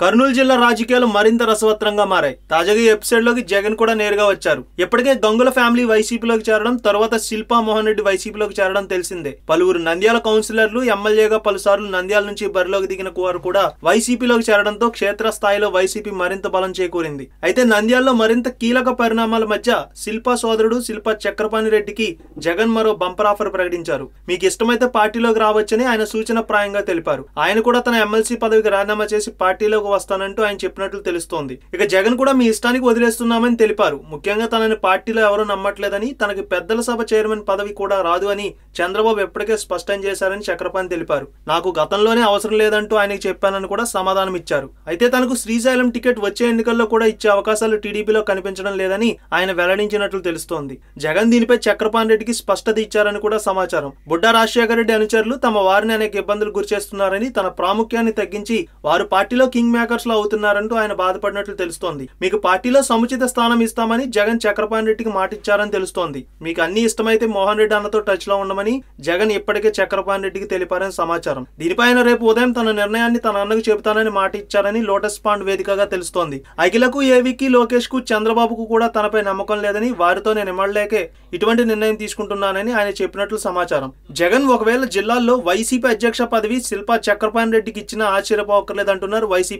కర్నూలు జిల్లా రాజకీయాలు మరింత రసవత్రంగా మారాయి. తాజాగా ఈ ఎపిసోడ్లోకి జగన్ కూడా నేరుగా వచ్చారు. ఇప్పటికే గంగుల ఫ్యామిలీ వైసీపీలోకి చేరడం తర్వాత శిల్పా మోహన్ రెడ్డి వైసీపీలోకి చేరడం తెలిసిందే. పలువురు నంద్యాల కౌన్సిలర్లు ఎమ్మెల్యేగా పలుసార్లు నంద్యాల నుంచి బరిలోకి దిగిన వారు కూడా వైసీపీలోకి చేరడంతో క్షేత్రస్థాయిలో వైసీపీ మరింత బలం చేకూరింది. అయితే నంద్యాలలో మరింత కీలక పరిణామాల మధ్య శిల్పా సోదరుడు శిల్పా చక్రపాణి రెడ్డికి జగన్ మరో బంపర్ ఆఫర్ ప్రకటించారు. మీకు ఇష్టమైతే పార్టీలోకి రావచ్చని ఆయన సూచన ప్రాయంగా తెలిపారు. ఆయన కూడా తన ఎమ్మెల్సీ పదవికి రాజీనామా చేసి పార్టీలోకి వస్తానంటూ ఆయన చెప్పినట్లు తెలుస్తోంది. ఇక జగన్ కూడా మీ ఇష్టానికి వదిలేస్తున్నామని తెలిపారు. ముఖ్యంగా తనని పార్టీలో ఎవరూ నమ్మట్లేదని తనకి పెద్దల సభ చైర్మన్ పదవి కూడా రాదు అని చంద్రబాబు ఎప్పటికే స్పష్టం చేశారని చక్రపాణి తెలిపారు. నాకు గతంలోనే అవసరం లేదంటూ ఆయనకి చెప్పానని కూడా సమాధానం ఇచ్చారు. అయితే తనకు శ్రీశైలం టికెట్ వచ్చే ఎన్నికల్లో కూడా ఇచ్చే అవకాశాలు టీడీపీలో కనిపించడం లేదని ఆయన వెల్లడించినట్లు తెలుస్తోంది. జగన్ దీనిపై చక్రపాణి రెడ్డికి స్పష్టత ఇచ్చారని కూడా సమాచారం. బుడ్డా రాజశేఖర రెడ్డి అనుచరులు తమ వారిని అనేక ఇబ్బందులు గురిచేస్తున్నారని తన ప్రాముఖ్యాన్ని తగ్గించి వారు పార్టీలో కింగ్ మేకర్స్లో అవుతున్నారంటూ ఆయన బాధపడినట్లు తెలుస్తోంది. మీకు పార్టీలో సముచిత స్థానం ఇస్తామని జగన్ చక్రపాణి రెడ్డికి మాటిచ్చారని తెలుస్తోంది. మీకు అన్ని ఇష్టమైతే మోహన్ రెడ్డి అన్నతో టచ్లో ఉండమని జగన్ ఇప్పటికే చక్రపాణి రెడ్డికి తెలిపారని సమాచారం. దీనిపై ఆయన రేపు ఉదయం తన నిర్ణయాన్ని తన అన్నకు చెబుతానని మాట ఇచ్చారని లోటస్ పాండ్ వేదికగా తెలుస్తోంది. అఖిలకు ఏవికి లోకేష్కు చంద్రబాబుకు కూడా తనపై నమ్మకం లేదని వారితో నేను ఇమ్మడలేకే ఇటువంటి నిర్ణయం తీసుకుంటున్నానని ఆయన చెప్పినట్లు సమాచారం. జగన్ ఒకవేళ జిల్లాల్లో వైసీపీ అధ్యక్ష పదవి శిల్పా చక్రపాణి రెడ్డికి ఇచ్చినా ఆశ్చర్యపోకర్లేదంటున్నారు వైసీపీ